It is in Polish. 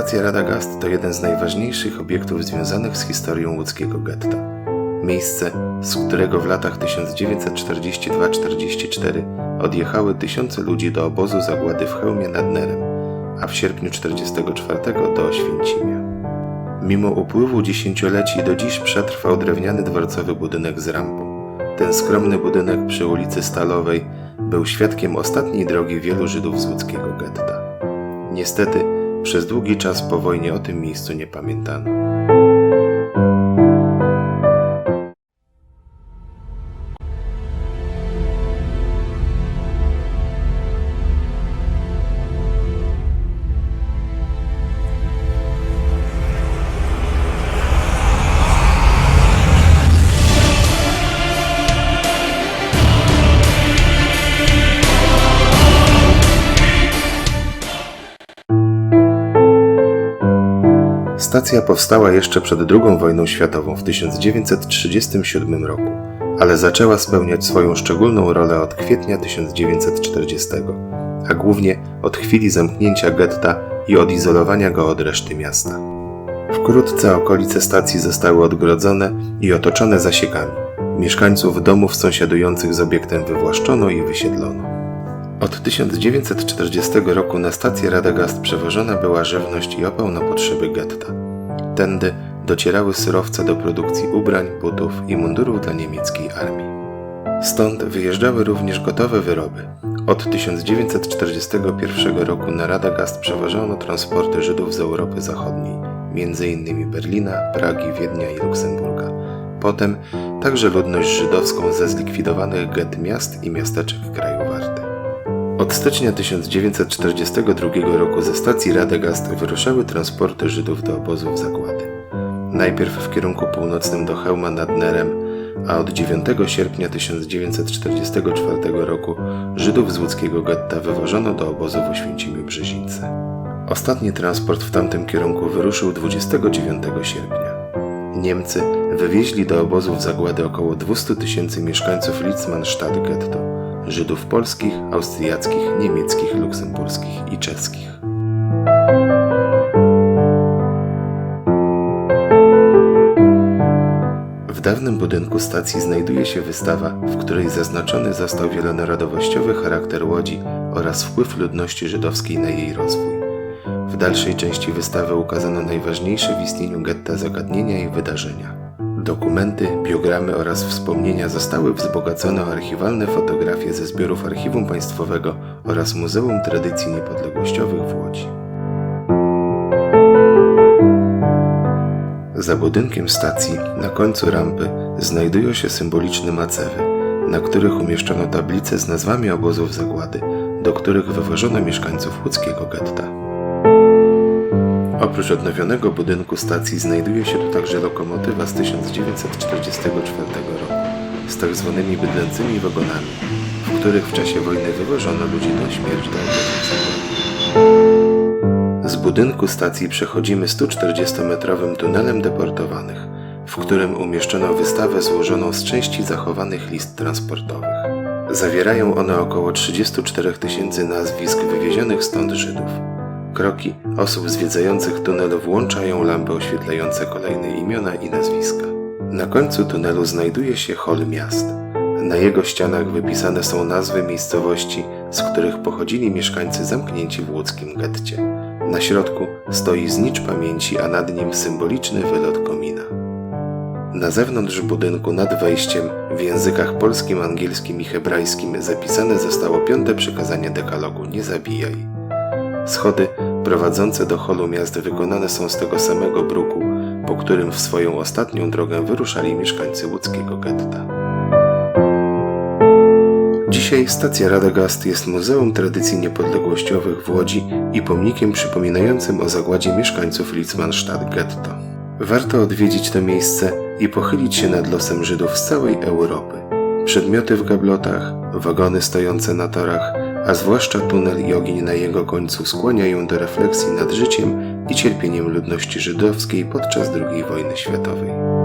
Stacja Radagast to jeden z najważniejszych obiektów związanych z historią łódzkiego getta. Miejsce, z którego w latach 1942-44 odjechały tysiące ludzi do obozu zagłady w Chełmie nad Nerem, a w sierpniu 1944 do Oświęcimia. Mimo upływu dziesięcioleci do dziś przetrwał drewniany dworcowy budynek z rampą. Ten skromny budynek przy ulicy Stalowej był świadkiem ostatniej drogi wielu Żydów z łódzkiego getta. Niestety, przez długi czas po wojnie o tym miejscu nie pamiętano. Stacja powstała jeszcze przed II wojną światową w 1937 roku, ale zaczęła spełniać swoją szczególną rolę od kwietnia 1940, a głównie od chwili zamknięcia getta i odizolowania go od reszty miasta. Wkrótce okolice stacji zostały odgrodzone i otoczone zasiekami. Mieszkańców domów sąsiadujących z obiektem wywłaszczono i wysiedlono. Od 1940 roku na stację Radagast przewożona była żywność i opał na potrzeby getta. Tędy docierały surowce do produkcji ubrań, butów i mundurów dla niemieckiej armii. Stąd wyjeżdżały również gotowe wyroby. Od 1941 roku na Radagast przewożono transporty Żydów z Europy Zachodniej, m.in. Berlina, Pragi, Wiednia i Luksemburga. Potem także ludność żydowską ze zlikwidowanych get miast i miasteczek kraju Warty. Od stycznia 1942 roku ze stacji Radegast wyruszały transporty Żydów do obozów zagłady. Najpierw w kierunku północnym do Chełma nad Nerem, a od 9 sierpnia 1944 roku Żydów z łódzkiego getta wywożono do obozu w Oświęcimiu Brzezińce. Ostatni transport w tamtym kierunku wyruszył 29 sierpnia. Niemcy wywieźli do obozów zagłady około 200 tysięcy mieszkańców Litzmannstadt getto, Żydów polskich, austriackich, niemieckich, luksemburskich i czeskich. W dawnym budynku stacji znajduje się wystawa, w której zaznaczony został wielonarodowościowy charakter łodzi oraz wpływ ludności żydowskiej na jej rozwój. W dalszej części wystawy ukazano najważniejsze w istnieniu getta zagadnienia i wydarzenia. Dokumenty, biogramy oraz wspomnienia zostały wzbogacone o archiwalne fotografie ze zbiorów Archiwum Państwowego oraz Muzeum Tradycji Niepodległościowych w Łodzi. Za budynkiem stacji, na końcu rampy, znajdują się symboliczne macewy, na których umieszczono tablice z nazwami obozów zagłady, do których wywożono mieszkańców łódzkiego getta. Oprócz odnowionego budynku stacji znajduje się tu także lokomotywa z 1944 roku z tak zwanymi bydlęcymi wagonami, w których w czasie wojny wywożono ludzi na śmierć do zagłady. Z budynku stacji przechodzimy 140-metrowym tunelem deportowanych, w którym umieszczono wystawę złożoną z części zachowanych list transportowych. Zawierają one około 34 tysięcy nazwisk wywiezionych stąd Żydów. Kroki osób zwiedzających tunel włączają lampy oświetlające kolejne imiona i nazwiska. Na końcu tunelu znajduje się hol miast. Na jego ścianach wypisane są nazwy miejscowości, z których pochodzili mieszkańcy zamknięci w łódzkim getcie. Na środku stoi znicz pamięci, a nad nim symboliczny wylot komina. Na zewnątrz budynku nad wejściem w językach polskim, angielskim i hebrajskim zapisane zostało piąte przykazanie dekalogu nie zabijaj. Schody prowadzące do holu miast wykonane są z tego samego bruku, po którym w swoją ostatnią drogę wyruszali mieszkańcy łódzkiego getta. Dzisiaj stacja Radagast jest Muzeum Tradycji Niepodległościowych w Łodzi i pomnikiem przypominającym o zagładzie mieszkańców Litzmannstadt getto. Warto odwiedzić to miejsce i pochylić się nad losem Żydów z całej Europy. Przedmioty w gablotach, wagony stojące na torach, a zwłaszcza tunel i ogień na jego końcu skłaniają do refleksji nad życiem i cierpieniem ludności żydowskiej podczas II wojny światowej.